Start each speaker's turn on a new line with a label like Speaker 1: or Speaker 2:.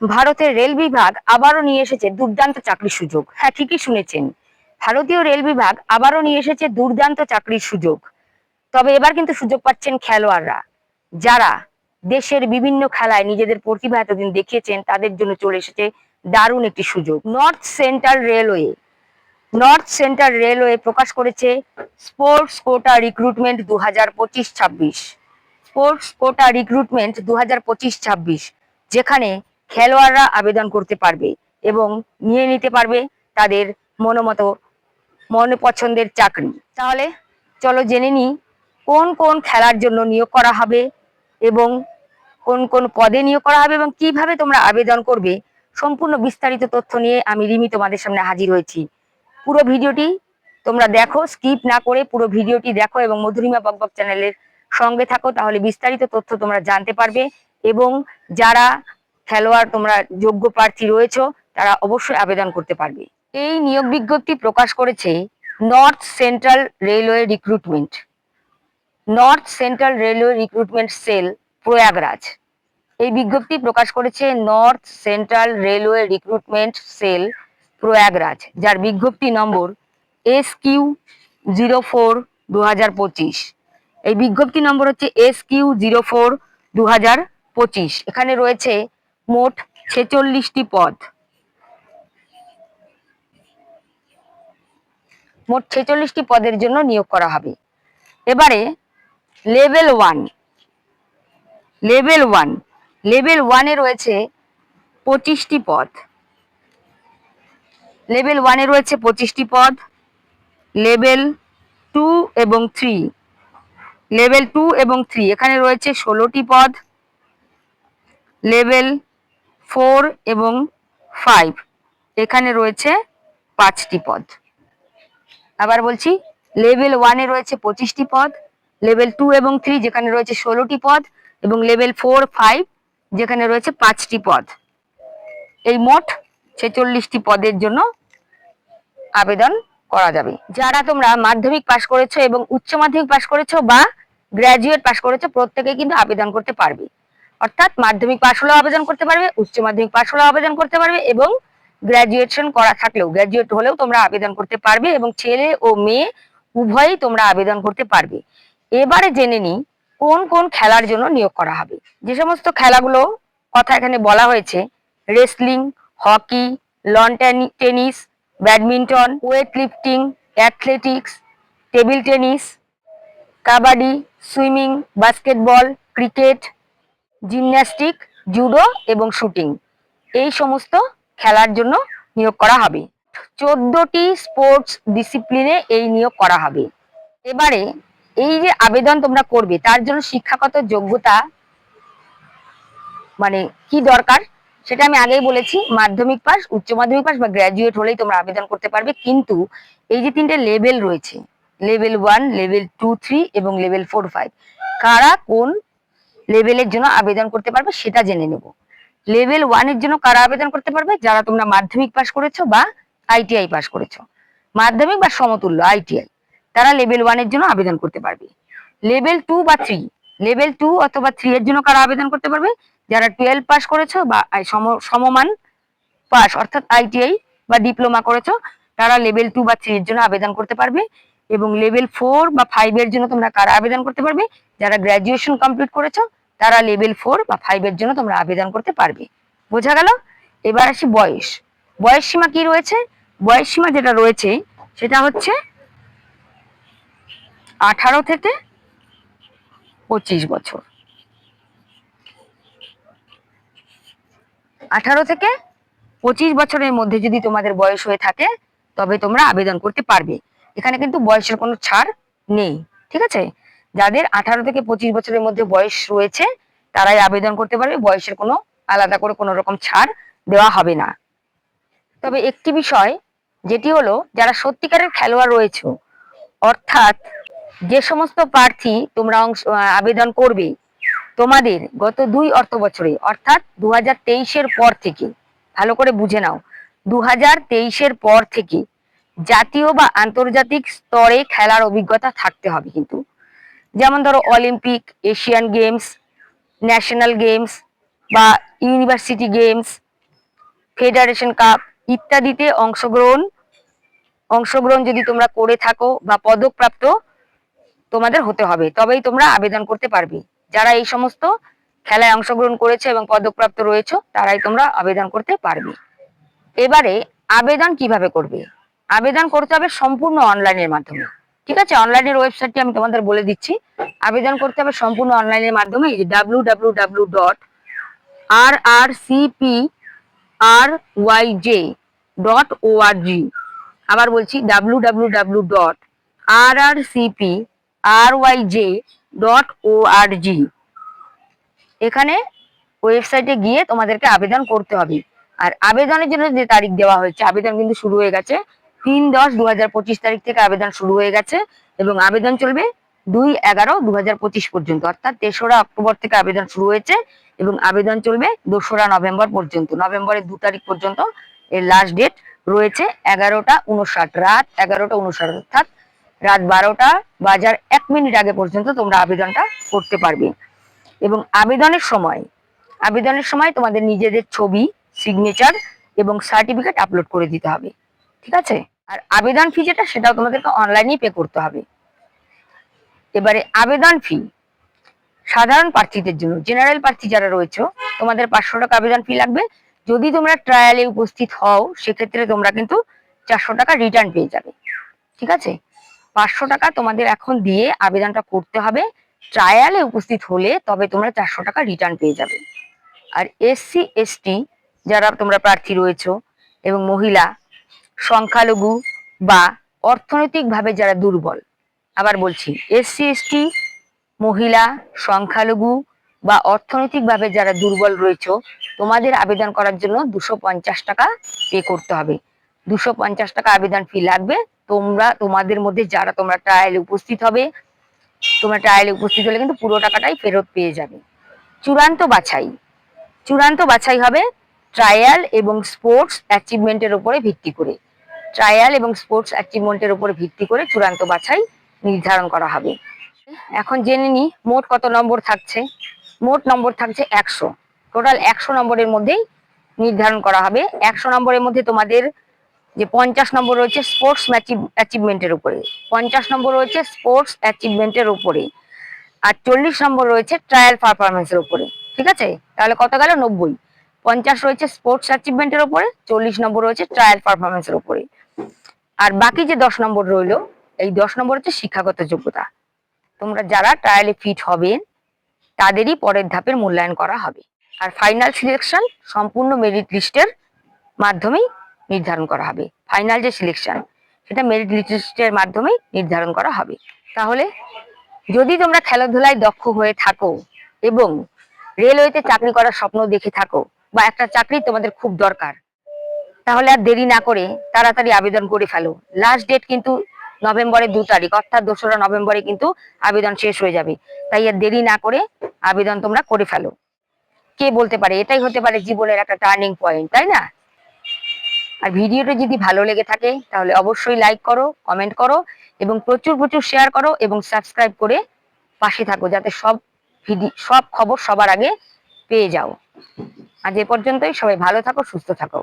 Speaker 1: ভারতের রেল বিভাগ আবারও নিয়ে এসেছে দুর্দান্ত চাকরির সুযোগ। হ্যাঁ ঠিকই শুনেছেন। ভারতীয় রেল বিভাগ আবারও নিয়ে এসেছে দুর্দান্ত চাকরির সুযোগ। তবে এবার কিন্তু সুযোগ পাচ্ছেন খেলোয়াড়রা। যারা দেশের বিভিন্ন খেলায় নিজেদের প্রতিভা এতদিন দেখিয়েছেন, তাদের জন্য চলে এসেছে দারুণ একটি সুযোগ। North central railway north central railway প্রকাশ করেছে স্পোর্টস কোটা রিক্রুটমেন্ট দু হাজার পঁচিশ ছাব্বিশ। স্পোর্টস কোটা রিক্রুটমেন্ট দু হাজার পঁচিশ ছাব্বিশ, যেখানে খেলোয়াড়রা আবেদন করতে পারবে এবং নিয়ে নিতে পারবে তাদের মনোমতো মন পছন্দের চাকরি। তাহলে চলো জেনে নিই, কোন কোন খেলার জন্য নিয়োগ করা হবে এবং কোন কোন পদে নিয়োগ করা হবে এবং কীভাবে তোমরা আবেদন করবে, সম্পূর্ণ বিস্তারিত তথ্য নিয়ে আমি রিমি তোমাদের সামনে হাজির হয়েছি। পুরো ভিডিওটি তোমরা দেখো, স্কিপ না করে পুরো ভিডিওটি দেখো এবং মধুরিমা বকবক চ্যানেলের সঙ্গে থাকো, তাহলে বিস্তারিত তথ্য তোমরা জানতে পারবে এবং যারা খেলোয়াড় তোমরা যোগ্য প্রার্থী রয়েছে, তারা অবশ্যই আবেদন করতে পারবে। এই নিয়োগ বিজ্ঞপ্তি প্রকাশ করেছে north central railway recruitment north central railway recruitment cell Prayagraj এই বিজ্ঞপ্তি প্রকাশ করেছে north central railway recruitment cell Prayagraj যার বিজ্ঞপ্তি নম্বর এস কিউ জিরো ফোর দু হাজার পঁচিশ। এই বিজ্ঞপ্তি নম্বর হচ্ছে এস কিউ জিরো ফোর দু হাজার পঁচিশ। এখানে রয়েছে মোট ছেচল্লিশটি পদ। মোট ছেচল্লিশটি পদের জন্য নিয়োগ করা হবে। এবারে level one level one, level ওয়ানে রয়েছে পঁচিশটি পদ। লেভেল ওয়ানে রয়েছে পঁচিশটি পদ, লেভেল টু এবং থ্রি, লেভেল টু এবং থ্রি, এখানে রয়েছে ষোলোটি পদ, লেভেল ফোর এবং ফাইভ। এখানে রয়েছে পাঁচটি পদ। আবার বলছি, লেভেল ওয়ানে রয়েছে পঁচিশটি পদ, লেভেল টু এবং থ্রি যেখানে রয়েছে ষোলোটি পদ, এবং লেভেল ফোর, ফাইভ যেখানে রয়েছে পাঁচটি পদ। এই মোট ছেচল্লিশটি পদের জন্য আবেদন করা যাবে। যারা তোমরা মাধ্যমিক পাশ করেছ এবং উচ্চ মাধ্যমিক পাশ করেছ বা গ্র্যাজুয়েট পাশ করেছ, প্রত্যেকে কিন্তু আবেদন করতে পারবে। অর্থাৎ মাধ্যমিক পাশ হলেও আবেদন করতে পারবে, উচ্চ মাধ্যমিক পাশ হলেও আবেদন করতে পারবে এবং গ্র্যাজুয়েশন করা থাকলেও গ্র্যাজুয়েট হলেও তোমরা আবেদন করতে পারবে এবং ছেলে ও মেয়ে উভয়ই তোমরা আবেদন করতে পারবে। এবারে জেনে নিই কোন কোন খেলার জন্য নিয়োগ করা হবে। যে সমস্ত খেলাগুলো কথা এখানে বলা হয়েছে wrestling hockey lawn tennis badminton weight lifting athletics table tennis kabaddi swimming basketball cricket gymnastic, judo এবং শুটিং। এই সমস্ত খেলার জন্য নিয়োগ করা হবে। চোদ্দটি স্পোর্টস ডিসিপ্লিনে এই নিয়োগ করা হবে। এবারে এই যে আবেদন তোমরা করবে, তার জন্য শিক্ষাগত যোগ্যতা মানে কি দরকার, সেটা আমি আগেই বলেছি। মাধ্যমিক পাস, উচ্চ মাধ্যমিক পাস বা গ্র্যাজুয়েট হলেই তোমরা আবেদন করতে পারবে। কিন্তু এই যে তিনটে লেভেল রয়েছে level one level two three এবং লেভেল ফোর ফাইভ কারা কোন লেভেলের জন্য আবেদন করতে পারবে, সেটা জেনে নেব। লেভেল ওয়ানের জন্য কারা আবেদন করতে পারবে? যারা তোমরা মাধ্যমিক পাস করেছ বা আইটিআই পাস করেছ। মাধ্যমিক বা সমতুল্য আইটিআই তারা লেভেল ওয়ানের জন্য আবেদন করতে পারবে। লেভেল টু বা থ্রি লেভেল টু অথবা থ্রি এর জন্য কারা আবেদন করতে পারবে? যারা টুয়েলভ পাস করেছ বা সম- সমমান পাস অর্থাৎ আইটিআই বা ডিপ্লোমা করেছ, তারা লেভেল টু বা থ্রি এর জন্য আবেদন করতে পারবে। এবং লেভেল ফোর বা ফাইভ এর জন্য তোমরা কারা আবেদন করতে পারবে? যারা গ্র্যাজুয়েশন কমপ্লিট করেছ তারা লেভেল ফোর বা ফাইভ এর জন্য তোমরা আবেদন করতে পারবে। বোঝা গেল? এবার আসি বয়স। বয়স সীমা কি রয়েছে? বয়স সীমা যেটা রয়েছে, সেটা হচ্ছে আঠারো থেকে পঁচিশ বছর। আঠারো থেকে পঁচিশ বছরের মধ্যে যদি তোমাদের বয়স হয়ে থাকে, তবে তোমরা আবেদন করতে পারবে। এখানে কিন্তু বয়সের কোনো ছাড় নেই, ঠিক আছে? যাদের আঠারো থেকে পঁচিশ বছরের মধ্যে বয়স রয়েছে, তারাই আবেদন করতে পারবে, বয়সের কোনো আলাদা করে কোনো রকম ছাড় দেওয়া হবে না। তবে একটি বিষয়, যেটি হলো, যারা সত্যিকারের খেলোয়াড় রয়েছে, অর্থাৎ যে সমস্ত প্রার্থী তোমরা অংশ আবেদন করবে, তোমাদের গত দুই অর্থ বছরে, অর্থাৎ দু হাজার তেইশের পর থেকে, ভালো করে বুঝে নাও দু হাজার তেইশের পর থেকে জাতীয় বা আন্তর্জাতিক স্তরে খেলার অভিজ্ঞতা থাকতে হবে কিন্তু। যেমন ধরো Olympic Asian games national games বা ইউনিভার্সিটি গেমস ফেডারেশন কাপ ইত্যাদিতে অংশগ্রহণ অংশগ্রহণ যদি তোমরা করে থাকো বা পদকপ্রাপ্ত, তোমাদের হতে হবে। তবেই তোমরা আবেদন করতে পারবে। যারা এই সমস্ত খেলায় অংশগ্রহণ করেছে এবং পদকপ্রাপ্ত রয়েছে, তারাই তোমরা আবেদন করতে পারবে। এবারে আবেদন কীভাবে করবে? আবেদন করতে হবে সম্পূর্ণ অনলাইনের মাধ্যমে। ঠিক আছে? অনলাইনের ওয়েবসাইটটি আমি তোমাদের বলে দিচ্ছি। আবেদন করতে হবে সম্পূর্ণ অনলাইনের মাধ্যমে, এই যে W W W dot R R C P R Y J dot O R G আবার বলছি W W W dot R R C P R Y J dot O R G এখানে ওয়েবসাইটে গিয়ে তোমাদেরকে আবেদন করতে হবে। আর আবেদনের জন্য যে তারিখ দেওয়া হয়েছে, আবেদন কিন্তু শুরু হয়ে গেছে। তিন দশ দু হাজার পঁচিশ তারিখ থেকে আবেদন শুরু হয়ে গেছে এবং আবেদন চলবে দুই এগারো দু পর্যন্ত, অর্থাৎ তেসরা অক্টোবর থেকে আবেদন শুরু হয়েছে এবং আবেদন চলবে দোসরা নভেম্বর পর্যন্ত। নভেম্বরের দু তারিখ পর্যন্ত এর লাস্ট ডেট রয়েছে এগারোটা উনষাট, রাত এগারোটা উনষাট, অর্থাৎ রাত বারোটা বাজার এক মিনিট আগে পর্যন্ত তোমরা আবেদনটা করতে পারবে। এবং আবেদনের সময় আবেদনের সময় তোমাদের নিজেদের ছবি সিগনেচার এবং সার্টিফিকেট আপলোড করে দিতে হবে। ঠিক আছে? আর আবেদন ফি যেটা, সেটাও তোমাদেরকে অনলাইনেই পে করতে হবে। এবারে আবেদন ফি সাধারণ প্রার্থীদের জন্য জেনারেল প্রার্থী যারা রয়েছে, তোমাদের পাঁচশো টাকা আবেদন ফি লাগবে। যদি তোমরা ট্রায়ালে উপস্থিত হও, সেক্ষেত্রে তোমরা কিন্তু চারশো টাকা রিটার্ন পেয়ে যাবে। ঠিক আছে? পাঁচশো টাকা তোমাদের এখন দিয়ে আবেদনটা করতে হবে। ট্রায়ালে উপস্থিত হলে তবে তোমরা চারশো টাকা রিটার্ন পেয়ে যাবে। আর এসসি এসটি যারা তোমরা প্রার্থী রয়েছে, এবং মহিলা সংখ্যালঘু বা অর্থনৈতিকভাবে যারা দুর্বল, আবার বলছি, এসসি, এসটি, মহিলা, সংখ্যালঘু বা অর্থনৈতিকভাবে যারা দুর্বল রয়েছে, তোমাদের আবেদন করার জন্য দুশো টাকা পে করতে হবে। দুশো টাকা আবেদন ফি লাগবে। তোমরা, তোমাদের মধ্যে যারা তোমরা ট্রায়ালে উপস্থিত হবে, তোমরা ট্রায়ালে উপস্থিত হলে কিন্তু পুরো টাকাটাই ফেরত পেয়ে যাবে। চূড়ান্ত বাছাই। চূড়ান্ত বাছাই হবে ট্রায়াল এবং স্পোর্টস অ্যাচিভমেন্টের উপরে ভিত্তি করে। ট্রায়াল এবং স্পোর্টস অ্যাচিভমেন্টের উপর ভিত্তি করে চূড়ান্ত বাছাই নির্ধারণ করা হবে। এখন জেনে নি মোট কত নম্বর থাকছে? মোট নম্বর থাকছে একশো। টোটাল একশো নম্বরের মধ্যেই নির্ধারণ করা হবে। একশো নম্বরের মধ্যে তোমাদের যে পঞ্চাশ নম্বর রয়েছে স্পোর্টস অ্যাচিভমেন্টের উপরে। পঞ্চাশ নম্বর রয়েছে স্পোর্টস অ্যাচিভমেন্টের উপরে। আর চল্লিশ নম্বর রয়েছে ট্রায়াল পারফরমেন্সের উপরে। ঠিক আছে? তাহলে কত গেল? নব্বই। পঞ্চাশ রয়েছে স্পোর্টস অ্যাচিভমেন্টের উপরে, চল্লিশ নম্বর রয়েছে ট্রায়াল পারফরমেন্সের উপরে। আর বাকি যে দশ নম্বর রইল, এই দশ নম্বর হচ্ছে শিক্ষাগত যোগ্যতা। তোমরা যারা ট্রায়ালে ফিট হবে, তাদেরই পরের ধাপের মূল্যায়ন করা হবে। আর ফাইনাল সিলেকশন সম্পূর্ণ মেরিট লিস্টের মাধ্যমেই নির্ধারণ করা হবে। ফাইনাল যে সিলেকশন সেটা মেরিট লিস্টের মাধ্যমেই নির্ধারণ করা হবে। তাহলে, যদি তোমরা খেলাধুলায় দক্ষ হয়ে থাকো এবং রেলওয়েতে চাকরি করার স্বপ্ন দেখে থাকো, বা একটা চাকরি তোমাদের খুব দরকার তাহলে আর দেরি না করে তাড়াতাড়ি আবেদন করে ফেলো। লাস্ট ডেট কিন্তু নভেম্বরের দু তারিখ, অর্থাৎ দোসরা নভেম্বরে কিন্তু আবেদন শেষ হয়ে যাবে। তাই আর দেরি না করে আবেদন তোমরা করে ফেলো। কে বলতে পারে? এটাই হতে পারে জীবনের একটা টার্নিং পয়েন্ট তাই না? আর ভিডিওটা যদি ভালো লেগে থাকে, তাহলে অবশ্যই লাইক করো কমেন্ট করো এবং প্রচুর প্রচুর শেয়ার করো এবং সাবস্ক্রাইব করে পাশে থাকো যাতে সব ভিডিও সব খবর সবার আগে পেয়ে যাও। আজ এ পর্যন্তই, সবাই ভালো থাকো, সুস্থ থাকো।